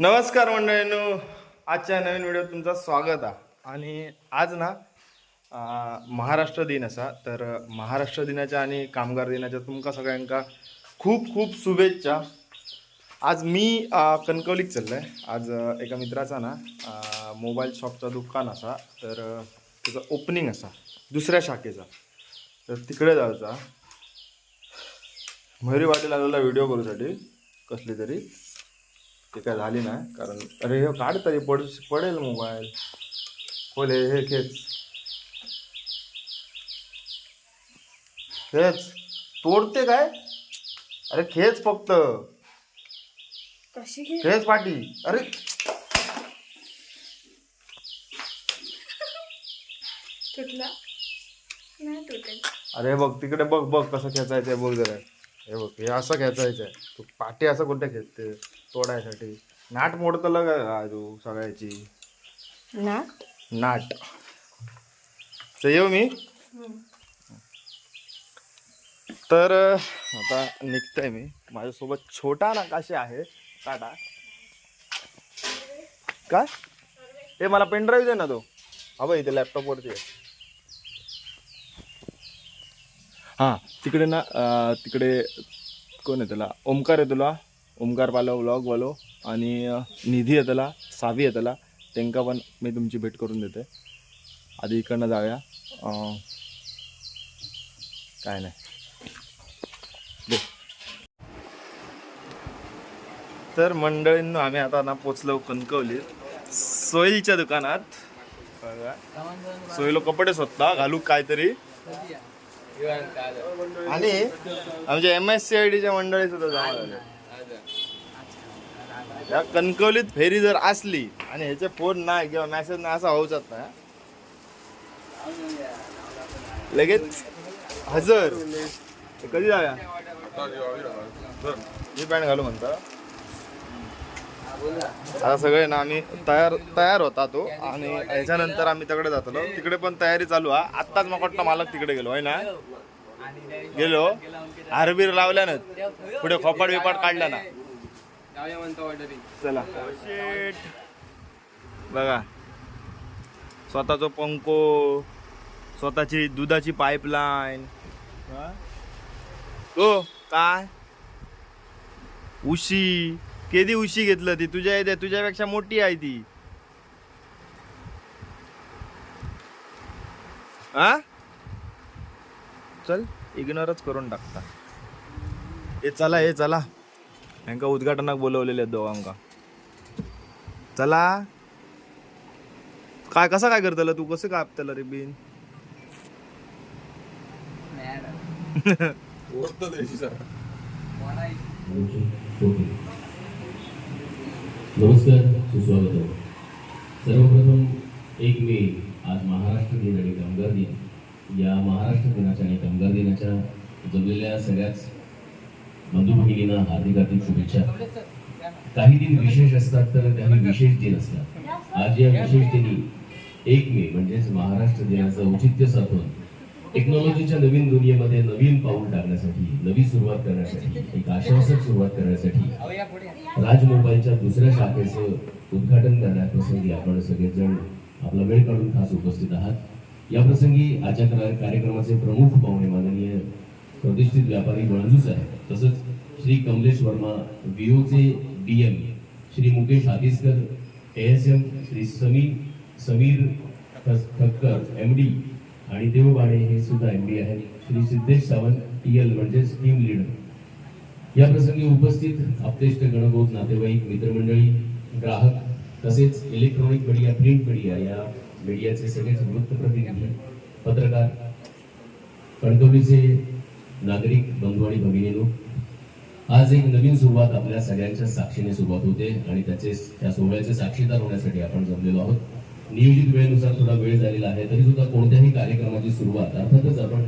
नमस्कार मंडळींनो. आजच्या नवीन व्हिडिओ तुमचं स्वागत आहे. आणि आज ना महाराष्ट्र दिन असा. तर महाराष्ट्र दिनाच्या आणि कामगार दिनाच्या तुमका सगळ्यांका खूप खूप शुभेच्छा. आज मी कणकवलीक चाललं आहे आज एका मित्राचा ना मोबाईल शॉपचा दुकान असा. तर त्याचं ओपनिंग असा. दुसऱ्या शाखेचा. तर तिकडे जायचा मयुरी वाटेल आलेला व्हिडिओ करूसाठी कसली तरी. ते काय झाली नाही. कारण अरे हे काढ तरी पड पडेल मोबाईल बोल हे खेच. खेच. तोडते काय? अरे खेच फक्त. कशी घे खेच पाठी अरे. तुटला? नाही तुटेल. अरे बघ तिकडे बघ बघ कसं खेचायचंय बघ जरा. हे बघ हे असं खेचायचंय तू पाठी असं कुठे खेचते? तोडायसाठी. नाट मोडतलं काय तू सगळ्याची. नाट? तर येऊ मी? तर आता निघतोय मी. माझ्यासोबत छोटा नकाशे आहे टाटा. काय? ते मला पेनड्राईव्ह दे ना तो. हा इथे लॅपटॉपवरती आहे. हां तिकडे ना अं, तिकडे कोण आहे त्याला? ओमकार आहे तुला ओमकार पालो व्लॉगवालो आणि अं, निधी आहे त्याला सावी आहे त्याला. त्यांका पण मी तुमची भेट करून देते आधी इकडनं जाऊया. अं, काय नाही. दे. तर मंडळींनो आम्ही आता ना पोचलो कणकवलीत. सोईलच्या दुकानात. बघा. कपडे स्वतः घालू काहीतरी. आणि आमच्या एम एस सी आय डीच्या मंडळी सुद्धा जमा झाले या कणकवलीत फेरी जर असली आणि ह्याचे फोन नाही किंवा मेसेज नाही असा होऊच ना लगेच हजर. कधी जाऊया? ही पॅन्ट घालू म्हणता. आता सगळे ना आम्ही तयार तयार होता तो. आणि ह्याच्यानंतर आम्ही तिकडे जातो तिकडे पण तयारी चालू आहे आत्ताच मग वाटतं मालक तिकडे गेलो. आहे ना? गेलो. आरबीर लावल्यानं पुढे खोपाड बिपाट काढला ना. चला. बघा. स्वतःचो पंको स्वतःची दुधाची पाईपलाईन हो? काय? उशी. केदी उशी घेतलं ती. तुझ्या तुझ्यापेक्षा मोठी आहे ती. हा चल इग्नोरच करून टाकता हे चला हे चला. यांका उद्घाटनाक बोलवलेले आहेत दोघांका चला. काय कसं काय करतलं तू? कसं काय आपल्याला रे बिन? नमस्कार सुस्वागत आहे सर्वप्रथम एक मे आज महाराष्ट्र दिन आणि कामगार दिन. या महाराष्ट्र दिनाच्या आणि कामगार दिनाच्या जमलेल्या सगळ्याच बंधू भगिनींना हार्दिक हार्दिक शुभेच्छा. काही दिन विशेष असतात तर काही विशेष दिन असतात. आज या विशेष दिनी एक मे म्हणजेच महाराष्ट्र दिनाचं औचित्य साधून टेक्नॉलॉजीच्या नवीन दुनियेमध्ये नवीन पाऊल टाकण्यासाठी नवी सुरुवात करण्यासाठी एक आश्वासक सुरुवात करण्यासाठी राज मोबाईलच्या दुसऱ्या शाखेचं उद्घाटन करण्याप्रसंगी आपण सगळेजण आपला वेळ काढून खास उपस्थित आहात. या प्रसंगी आजच्या कार्यक्रमाचे प्रमुख पाहुणे माननीय प्रतिष्ठित व्यापारी वळंजू साहेब तसंच Shri Kamlesh Verma विओचे DM Shri Mukesh Hatiskar ASM Shri Sameer Sameer Thakkar M D आणि देवबाणे हे सुद्धा एम डी आहेत. श्री सिद्धेश सावंत टी एल म्हणजेच टीम लीडर या प्रसंगी उपस्थित आपलेष्ट गणगोत नातेवाईक मित्रमंडळी ग्राहक तसेच इलेक्ट्रॉनिक मीडिया प्रिंट मीडिया या मीडियाचे सगळेच वृत्तप्रतिनिधी पत्रकार कणकवलीचे नागरिक बंधू आणि भगिनीनो आज एक नवीन सुरुवात आपल्या सगळ्यांच्या साक्षीने सुरुवात होते आणि त्याचे त्या सोहळ्याचे साक्षीदार होण्यासाठी आपण जमलेलो आहोत. नियोजित वेळेनुसार थोडा वेळ झालेला आहे तरी सुद्धा कोणत्याही कार्यक्रमाची सुरुवात अर्थातच आपण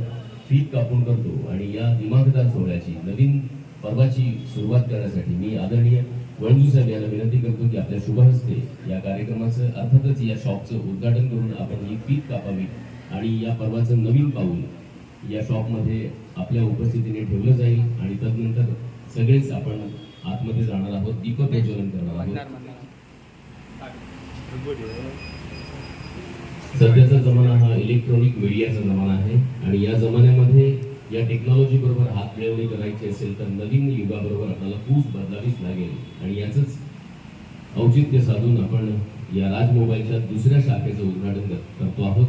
फीत कापून करतो आणि या दिमागदार सोहळ्याची नवीन पर्वाची सुरुवात करण्यासाठी मी आदरणीय वळजू साहेब यांना विनंती करतो की आपल्या शुभ हस्ते या कार्यक्रमाचं अर्थातच या शॉपचं उद्घाटन करून आपण ही फीत कापावी आणि या पर्वाचं नवीन पाऊल या शॉपमध्ये आपल्या उपस्थितीने ठेवलं जाईल आणि तदनंतर सगळेच आपण आतमध्ये जाणार आहोत दीप प्रज्वलन करणार आहोत. सध्याचा जमाना हा इलेक्ट्रॉनिक मीडियाचा जमाना आहे आणि या जमान्यामध्ये या टेक्नॉलॉजी बरोबर हात मिळवणी करायची असेल तर नवीन युगाबरोबर आपल्याला खूप बदलावीच लागेल. आणि याचंच औचित्य साधून आपण या राज मोबाईलच्या दुसऱ्या शाखेचं उद्घाटन कर- करतो आहोत.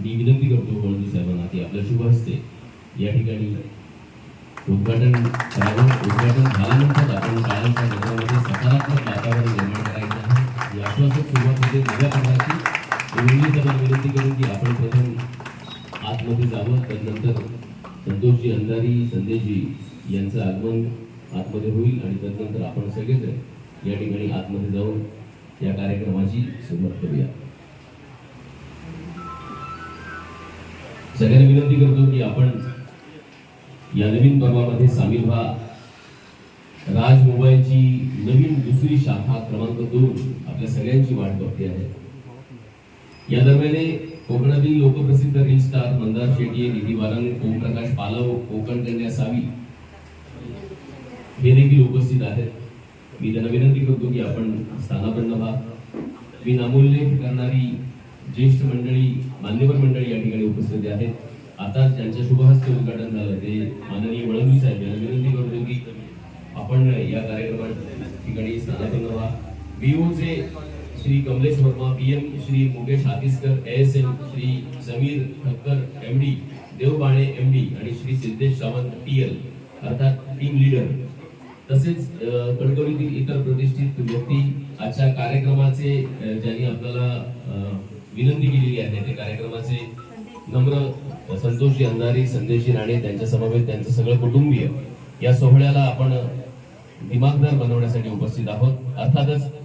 मी विनंती करतो वळंदी साहेबांना की आपल्या शुभ हस्ते या ठिकाणी उद्घाटन करावं. उद्घाटन झाल्यानंतर आपण शाळांच्या जगामध्ये सकारात्मक वातावरण निर्माण करायचं आहे. या आश्वासक सुरुवात होते नव्या प्रकारची वळंदी विनंती करून की आपण प्रथम आतमध्ये जावं त्यानंतर संतोषजी अंधारी संदेशजी यांचं आगमन आतमध्ये होईल आणि त्यानंतर आपण सगळेजण या ठिकाणी आतमध्ये जाऊन या कार्यक्रमाची सुरुवात करूया. सगळ्यांना विनंती करतो की आपण या नवीन पर्वामध्ये सामील व्हा. राज मोबाईलची नवीन दुसरी शाखा क्रमांक दोन आपल्या सगळ्यांची वाट बघते आहे. या दरम्यान कोकणातील लोकप्रसिद्ध रील स्टार मंदार शेट्टी निधी वारंग ओमप्रकाश पालव कोकण कन्या सावी हे देखील उपस्थित आहेत. मी त्यांना विनंती करतो की आपण स्थानापन्न व्हा. मी नामोल्लेख करणारी ज्येष्ठ मंडळी मान्यवर मंडळी या ठिकाणी उपस्थित आहेत. आता त्यांच्या शुभहस्ते उद्घाटन झालं ते माननीय वळंगी साहेब यांना विनंती करतो की आपण या कार्यक्रमात ठिकाणी स्थानापन्न व्हा. बीओचे Shri Kamlesh Verma P M Shri Mukesh Hatiskar S M Shri Sameer Thakkar M D Devbane M D आणि श्री सिद्धेश सावंत टी एल अर्थात टीम लीडर तसेच कणकवलीतील इतर प्रतिष्ठित व्यक्ती आजच्या कार्यक्रमाचे ज्यांनी आपल्याला विनंती केलेली आहे ते कार्यक्रमाचे नम्र संतोषजी अंधारी संदेशजी राणे त्यांच्या समवेत त्यांचं सगळं कुटुंबीय या सोहळ्याला आपण दिमागदार बनवण्यासाठी उपस्थित आहोत. अर्थातच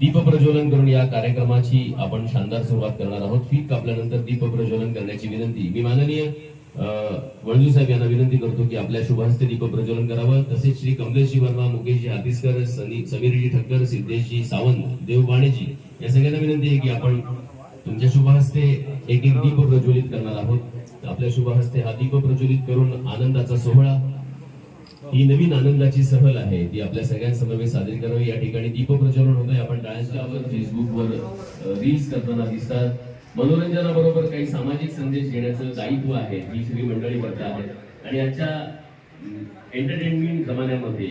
दीप प्रज्वलन करून या कार्यक्रमाची आपण शानदार सुरुवात करणार आहोत. फी कापल्यानंतर दीप प्रज्वलन करण्याची विनंती. मी माननीय अं, वळजू साहेब यांना विनंती करतो की आपल्या शुभहस्ते दीप प्रज्वलन करावं. तसेच श्री कमलेशजी वर्मा मुकेशजी हातीसकर सनी समीरजी ठक्कर सिद्धेशजी सावंत देव बाणेजी या सगळ्यांना विनंती आहे की आपण तुमच्या शुभहस्ते एक एक दीप प्रज्वलित करणार आहोत. आपल्या शुभहस्ते हा दीप प्रज्वलित करून आनंदाचा सोहळा ही नवीन आनंदाची सहल आहे. ती आपल्या सगळ्यांसमवेत साजरी करावी. या ठिकाणी दीप प्रज्वलन होत आहे आपण टाळ्यांच्यावर फेसबुकवर रील्स करताना दिसतात. मनोरंजनाबरोबर काही सामाजिक संदेश घेण्याचं दायित्व आहे. ही सगळी मंडळी करत आहेत. आणि आजच्या एंटरटेनमेंट जमान्यामध्ये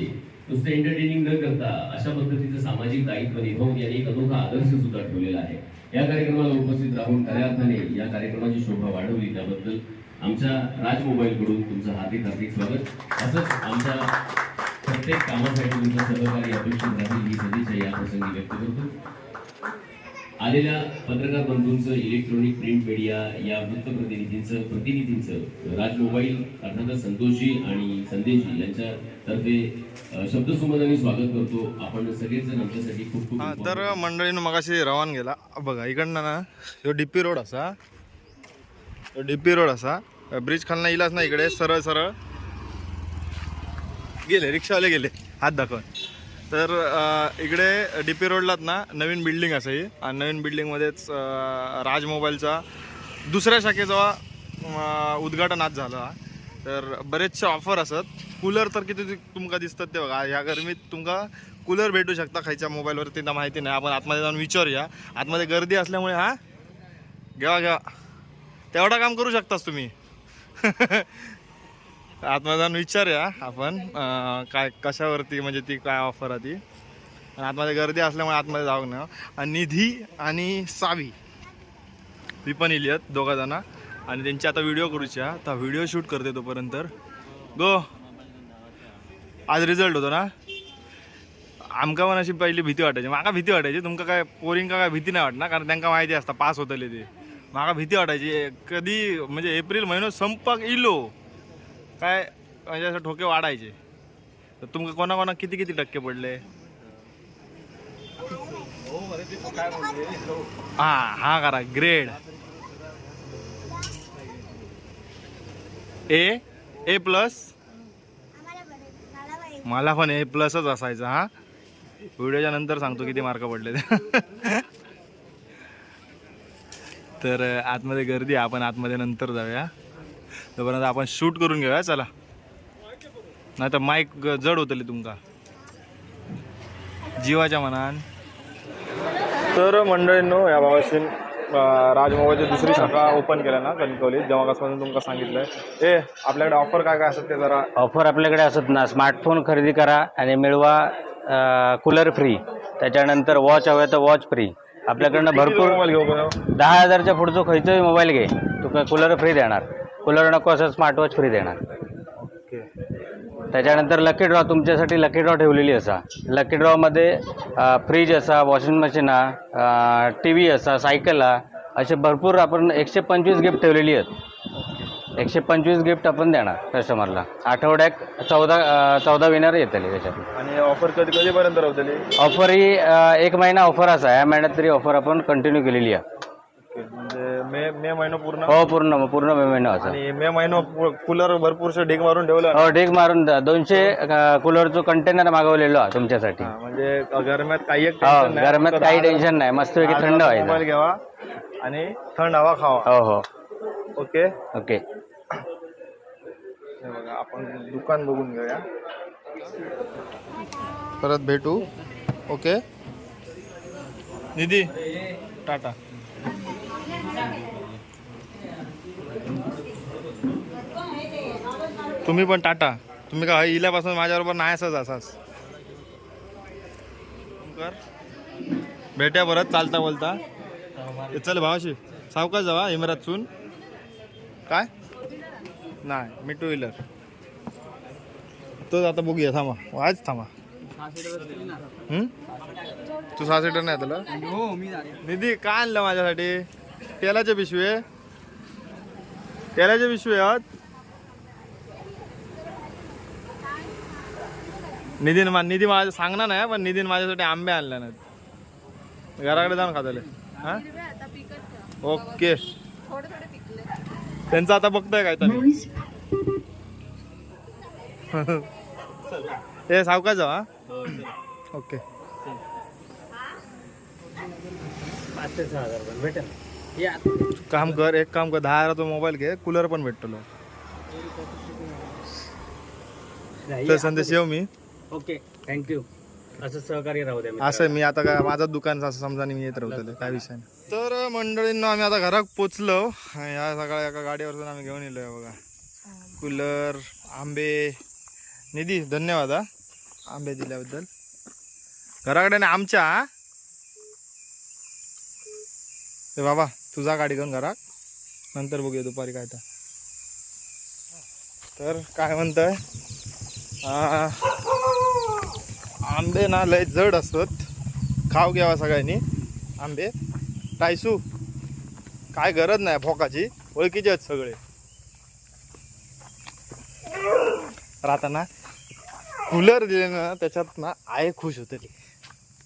नुसतं एंटरटेनिंग न करता अशा पद्धतीचं सामाजिक दायित्व निभावून यांनी एक अनोखा आदर्श सुद्धा ठेवलेला आहे. या कार्यक्रमाला उपस्थित राहून खऱ्या अर्थाने या कार्यक्रमाची शोभा वाढवली. त्याबद्दल आमच्या राज मोबाईल कडून तुमचं हार्दिक हार्दिक स्वागत. असंच आमच्या प्रत्येक कामासाठी तुमचं सहकार्य अपेक्षित राहील ही सदिच्छा या प्रसंगी व्यक्त करतो. आलेल्या पत्रकार बंधूंचं इलेक्ट्रॉनिक प्रिंट मीडिया या वृत्तप्रतिनिधींचं प्रतिनिधींचं राज मोबाईल अर्थातच संतोषजी आणि संदेशजी यांच्यातर्फे शब्दसुमनाने स्वागत करतो. आपण सगळेजण आमच्यासाठी खूप खूप तर मंडळीनं मगाशी रवान गेला बघा इकडनं ना ह्यो डिप्पी रोड असा. ह्यो डिप्पी रोड असा. ब्रिज खालना इलाच ना इकडे सरळ सरळ. गेले रिक्षावाले गेले. हात दाखवून. तर इकडे डी पी रोडलाच ना नवीन बिल्डिंग असं ही. आणि नवीन बिल्डिंगमध्येच राज मोबाईलचा दुसऱ्या शाखेचा उद्घाटन आज झालं. तर बरेचसे ऑफर असत. कूलर तर किती तुमका दिसतात ते बघा. ह्या गरमीत तुमका कूलर भेटू शकता खायच्या मोबाईलवरती. ना माहिती नाही. आपण आतमध्ये जाऊन विचारूया. आतमध्ये गर्दी असल्यामुळे हा? घेवा घ्या तेवढा काम करू शकतास तुम्ही. आतमध्ये जाऊन विचारूया आपण काय कशावरती म्हणजे ती काय ऑफर आहे ती. आणि आतमध्ये गर्दी असल्यामुळे आतमध्ये जाऊ ना आणि निधी आणि सावी. ती पण इली आहेत दोघा जण. आणि त्यांची आता व्हिडिओ करूच्या आता व्हिडिओ शूट करते तोपर्यंत. गो आज रिझल्ट होतो ना? आमका पण अशी पहिली भीती वाटायची. माका भीती वाटायची. तुमका काय पोरिंका काय भीती नाही वाटणार कारण त्यांना माहिती असता पास होतले ते. मला भीती वाटायची. कधी म्हणजे एप्रिल महिनो संपक इलो. काय म्हणजे असं ठोके वाढायचे. तर तुमका कोणा कोणा किती किती टक्के पडले? हा हा करा ग्रेड ए ए प्लस मला पण ए प्लसच असायचं हा. व्हिडिओच्या नंतर सांगतो किती मार्क पडले. ते तर आतमध्ये गर्दी आहे. आपण आतमध्ये नंतर जाऊया. तोपर्यंत आपण शूट करून घेऊया चला. नाही तर माईक जड होतली तुमका. जीवाच्या मनान. तर मंडळींनो या भावाशी राज मोबाईलची दुसरी शाखा ओपन केल्या ना कणकवलीत. जेव्हापासून तुमका सांगितलंय. ए आपल्याकडे ऑफर काय काय असतात ते जरा ऑफर आपल्याकडे असत ना स्मार्टफोन खरेदी करा आणि मिळवा कूलर फ्री त्याच्यानंतर वॉच हवे तर वॉच फ्री आपल्याकडनं भरपूर मोबाईल घेऊ दहा हजारच्या पुढचं खयचंही मोबाईल घे. तुका कूलर फ्री देणार. कूलर नको असं स्मार्ट वॉच फ्री देणार त्याच्यानंतर लकी ड्रॉ तुमच्यासाठी लकी ड्रॉ ठेवलेली असा. लकी ड्रॉमध्ये फ्रीज असा वॉशिंग मशीन हा टी व्ही असा सायकल असे भरपूर आपण एकशे पंचवीस गिफ्ट ठेवलेली आहेत. एकशे पंचवीस गिफ्ट आपण देणार कस्टमरला. आठवड्याक चौदा चौदा विनर येतले त्याच्यात आणि ऑफर कधी कधीपर्यंत राहतली ऑफर ही अं, एक महिना ऑफर असा या महिन्यात तरी ऑफर आपण कंटिन्यू केलेली आहे. ओके म्हणजे मे मे महिना पूर्ण? हो पूर्ण पूर्ण मे महिना असा. आणि मे महिना कूलर भरपूरशे ढीग मारून ठेवलं? हो ढीग मारून द्या. दोनशे कूलरचं कंटेनर मागवलेलो आहे तुमच्यासाठी. हा, म्हणजे गरम्यात काही एक हो tension नाही. गरमात फक्त काही टेन्शन नाही. मस्तपैकी थंड मोबाईल व्हायचं. घ्यावा आणि थंड हवा खावा. हो हो. ओके? ओके. हे बघा आपण दुकान बघून घेऊया. परत भेटू. ओके? निधी टाटा. तुम्ही पण टाटा. तुम्ही का इल्यापासून माझ्याबरोबर नाही असंच? असाच कर भेट्या परत चालता बोलता. चल भावाशी सावकाश जावा इमरातसून काय? नाही मी टू व्हीलर तोच आता बघूया थांबा. आज थांबा. हम्म? तू सहा सीटर नाही तुला निधी काय आणलं माझ्यासाठी? तेलाचे पिशवे. तेलाचे पिशवे आहेत. निधीन मा निधी माझ्या सांगणार नाही पण निधीन माझ्यासाठी आंबे आणले नाहीत. घराकडे जाऊन खातले. हा? ओके. त्यांचं आता बघतोय काय तरी. हे सावकाश जाऊ हा? ओके. काम कर एक काम कर दहा हजाराचा मोबाईल घे कूलर पण भेटतो संदेश येऊ मी. Okay thank you. असं सहकार्य राहू द्या असं मी आता काय माझं दुकान असं समजा आणि मी येत राहतो काय विषय नाही. तर मंडळींना आम्ही आता घरात पोचलो. आणि या सकाळी एका गाडीवरतून आम्ही घेऊन येलोय बघा. कूलर आंबे. निधी धन्यवाद हा. आंबे दिल्याबद्दल. घराकडे नाही आमच्या हा? ए बाबा तुझा गाडी घेऊन घरात. नंतर बघूया दुपारी काय तर. तर काय म्हणतंय? आ, आंबे ना लय जड असत खाव घ्यावा सगळ्यांनी. आंबे. टायसू काय गरज नाही फोकाची ओळखीचे आहेत सगळे. राहताना कूलर दिले ना त्याच्यात ना आय खुश होते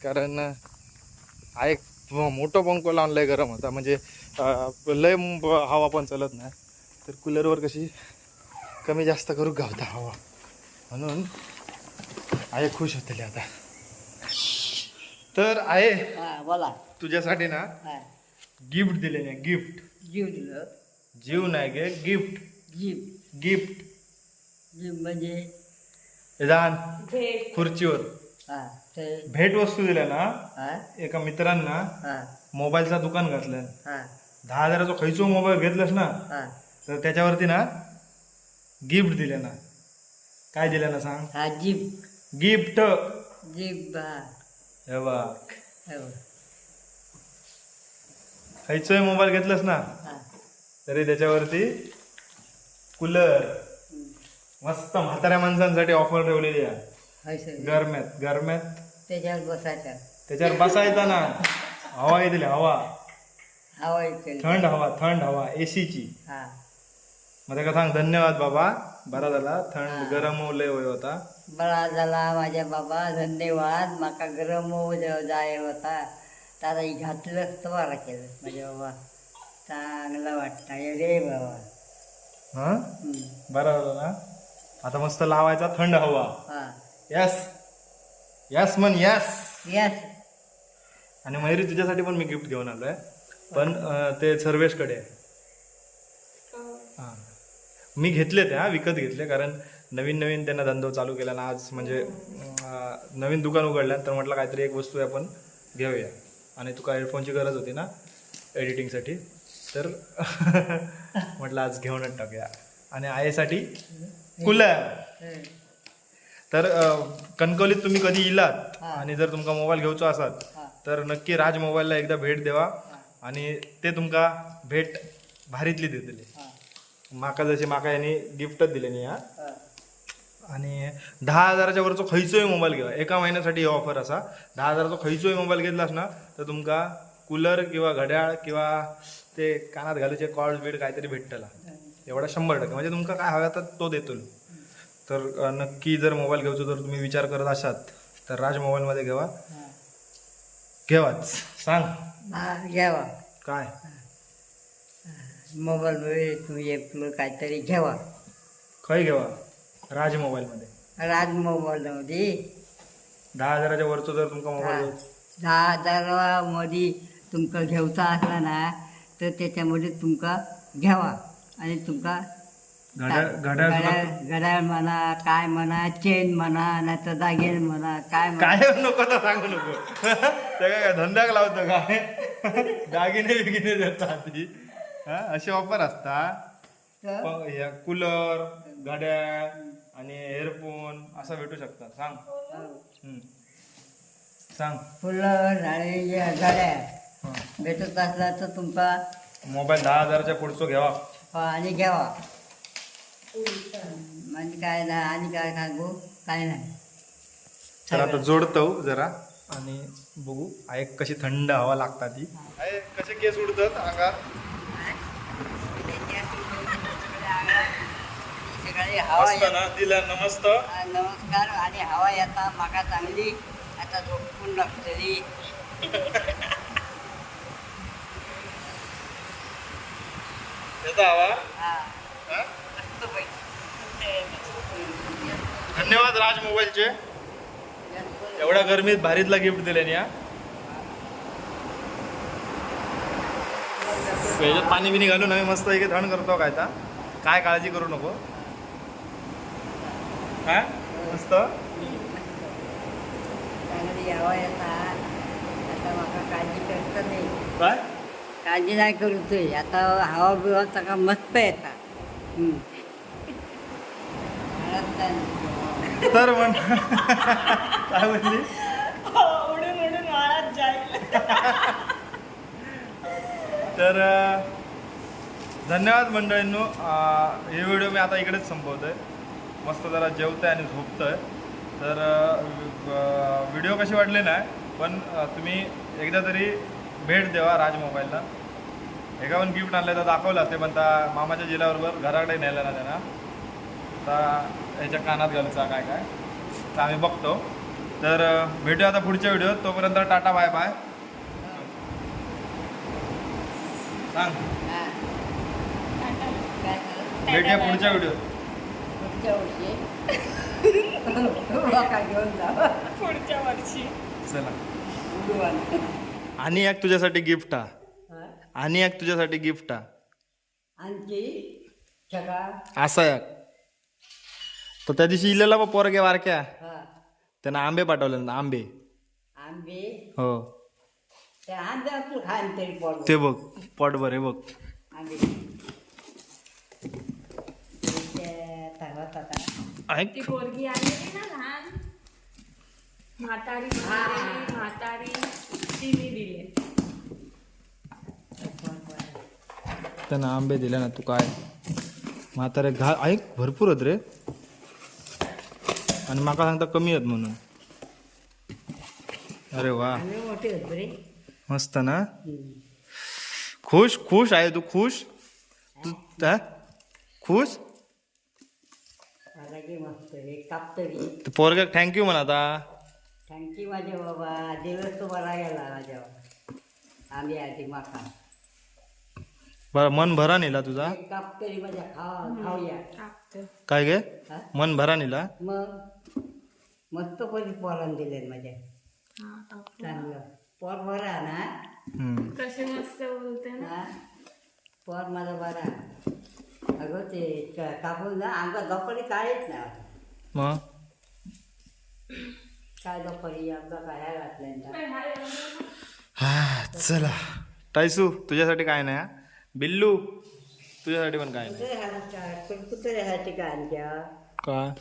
कारण आय मोठं पंखो लावून लय गरम होता. म्हणजे लय हवा पण चालत नाही. तर कूलरवर कशी कमी जास्त करू गावता हवा. म्हणून आहे खुश होते आता. तर आहे बोला. तुझ्यासाठी ना गिफ्ट दिले नाही गिफ्ट. जीव दिलं. जीव नाही गे गिफ्ट. जीव. गिफ्ट. जीव म्हणजे? जाण खुर्चीवर. हा ते. भेट वस्तू दिल्या ना हा. एका मित्रांना हा. मोबाईलचा दुकान घातलं. हा. दहा हजाराचा खयचो मोबाईल घेतलास ना हा. तर त्याच्यावरती ना गिफ्ट दिले ना. काय दिलं ना सांग? हा जीव. गिफ्ट. हा बघ. हो. खयचोय मोबाईल घेतलास ना? तरी त्याच्यावरती कूलर. मस्त म्हाताऱ्या माणसांसाठी ऑफर ठेवलेली आहे. गरम्यात गरम्यात त्याच्यावर बसायचं. त्याच्यावर बसायचा ना. हवा येतील हवा. हवा थंड हवा थंड हवा एसीची हा. मग त्याला सांग धन्यवाद बाबा. बरा झाला थंड गरम लय वय होता. बरा झाला माझ्या बाबा धन्यवाद. माका गरम होऊ जाय होता. त्याला हे घातलं तर बरं केलं. माझ्या बाबा चांगलं वाटतं. रे बाबा. हा? हम्म. बरा झाला ना आता मस्त लावायचा थंड हवा. हा. यस यस मन यस यस आणि मयुरी तुझ्यासाठी पण मी गिफ्ट घेऊन आलोय. पण अं, ते सर्वेशकडे. आहे. मी घेतले ते हा विकत घेतले. कारण नवीन नवीन त्यांना धंदो चालू केला ना आज म्हणजे नवीन दुकान उघडलं तर म्हटलं काहीतरी एक वस्तू आपण घेऊया. आणि तुका हेडफोनची गरज होती ना एडिटिंगसाठी तर म्हटलं आज घेऊनच टाकूया. आणि आईसाठी कूलर तर कणकवलीत तुम्ही कधी इलात. आणि जर तुमका मोबाईल घेऊचो असात हा. तर नक्की राज मोबाईलला एकदा भेट देवा. आणि ते तुमका भेट भारीतली देतले. माका जशी माका यांनी गिफ्टच दिले नाही हा. आणि दहा हजाराच्या वरचो खयचोय मोबाईल घेवा एका महिन्यासाठी ही ऑफर असा. दहा हजाराचो खयचोय मोबाईल घेतलास ना तर तुमका कूलर किंवा घड्याळ किंवा ते कानात घालूचे कॉर्ड बीड काहीतरी भेटतला. एवढा शंभर टक्के. म्हणजे तुमका काय हव्या तर तो देतो तर नक्की जर मोबाईल घेऊचो तर तुम्ही विचार करत असाल तर राज मोबाईलमध्ये घेवा. घेवाच. सांग. घ्यावा. काय? तुम्ही आपलं काहीतरी घ्यावा. खय घेवा राज मोबाईलमध्ये राज मोबाईलमध्ये दहा हजाराच्या वरचो जर तुमका मोबाईल घेऊचो दहा हजारामध्ये तुमका घेवचा असला ना तर त्याच्यामध्ये तुमका घ्यावा. आणि तुमका घड्याळ म्हणा काय म्हणा चेन म्हणा नाही तर दागिने म्हणा काय काय नको तर सांगू नको. काय धंद्याक लावतो काय? दागिने बिगिने देतात हा अशी ऑफर असता प- कूलर घड्याळ आणि एअरफोन असं भेटू शकतात सांग. हम्म. सांग. फुलं आणि हा. भेटत असला तर तुमका मोबाईल दहा हजाराच्या पुढचं घ्यावा. आणि घ्यावा. म्हणजे काय नाही आणि काय सांगू? काय नाही. तर आता जोडतो जरा. आणि बघू ऐक कशी थंड हवा लागतात ती आहे कसे केस उडतात अंगात? सगळी हवा मस्त ना दिलं नमस्त. येत- नमस्कार आणि हवा येता माका चांगली. आता झोपून लागतली हवा हा. हा? मस्त पैकी. धन्यवाद राज मोबाईलचे. एवढ्या गरमीत भारीतला गिफ्ट दिले या याच्यात पाणी बिनी घालून आम्ही मस्त एक थंड करतो काय आता काय काळजी करू नको. मस्त. माका काळजी नाही. नाही करतोय आता हवा बिवा सगळा मस्त येता. हम्म. हळद काय नाही. तर म्हण. काय म्हणली? उडून उडून वाळत जाईल. तर धन्यवाद मंडळींनो. हे व्हिडिओ मी आता इकडेच संपवतोय. मस्त जरा जेवतोय आणि झोपतोय. तर अं, व्हिडिओ कसे वाटले नाही पण तुम्ही एकदा तरी भेट द्यावा राज मोबाईलला. एका पण गिफ्ट आणलं तर दाखवलं. ते पण त्या मामाच्या जिल्ह्याबरोबर घराकडे नेलं ना त्यांना. आता याच्या कानात घालूचा काय काय. तर आम्ही बघतो. तर भेटूया आता पुढच्या व्हिडिओत. तोपर्यंत टाटा बाय बाय. सांग? भेटूया पुढच्या व्हिडिओत. पुढच्या वर्षी घेऊन पुढच्या वर्षी चला. आणि एक तुझ्यासाठी गिफ्ट हा. आणि एक तुझ्यासाठी गिफ्ट आणखी? असा एक. तर त्या दिवशी इलेला बा पोरगे वारक्या. हा. त्यानं आंबे पाठवले ना आंबे. आंबे? हो. तू बघ पोटभर हे बघ आंबे ते तळवत आता ऐक. ती पोरगी आलेली ना लहान. म्हातारी म्हातारी म्हातारी. तिने दिले त्यानं आंबे दिले ना तू काय? म्हातारे घा ऐक भरपूर आहेत रे. आणि माका सांगता कमी आहेत म्हणून. अरे वा. मोठे होत मस्त ना. खुश खुश आहे तू खुश. तू हा? खुश? की मस्त कापतरी तू पोरग्याक थँक्यू म्हणा आता. थँक्यू माझे बाबा. दिवस तो बरा गेला माझ्या आंबे आधी माका बरं मन भरा नेला तुझा. एक काप तरी माझ्या खावा खाऊया. काय गे? हा? मन भरा नेला. मग? मस्त कोणी पोरण दिले माझ्या. हा चांगलं. पोर बरा ना? हम्म. कसे मस्त बोलते ना. हा? पोर माझा बरा अगं ते क- कापून ना आमका झोपडी काढीत ना मग? काय दुपारी आमका काय घातलं हा चला. टायसू तुझ्यासाठी काय नाही हा? बिल्लू तुझ्यासाठी पण काय नाही. कुत्र्यासाठी काय आणत्या का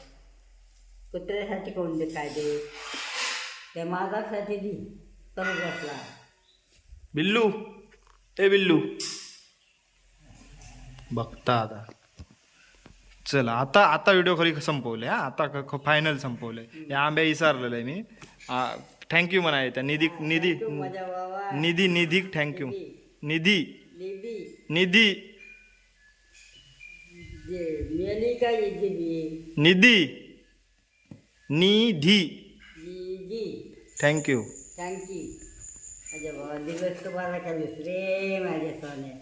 कुत्र्यासाठी कोण दे काय दे? त्या माझासाठी दी. तर बसला बिल्लू ए बिल्लू. बघता आता चला आता आता व्हिडिओ खरी संपवले हा? आता फायनल संपवलंय या आंब्या विसरलेलं आहे मी थँक्यू म्हणाय त्या. Nidhi Nidhi Nidhi Nidhi thank you Nidhi. Nidhi. Nidhi. Nidhi. Thank you thank you माझ्या बाबा दिवस तुम्हाला काय रे माझ्या सोने.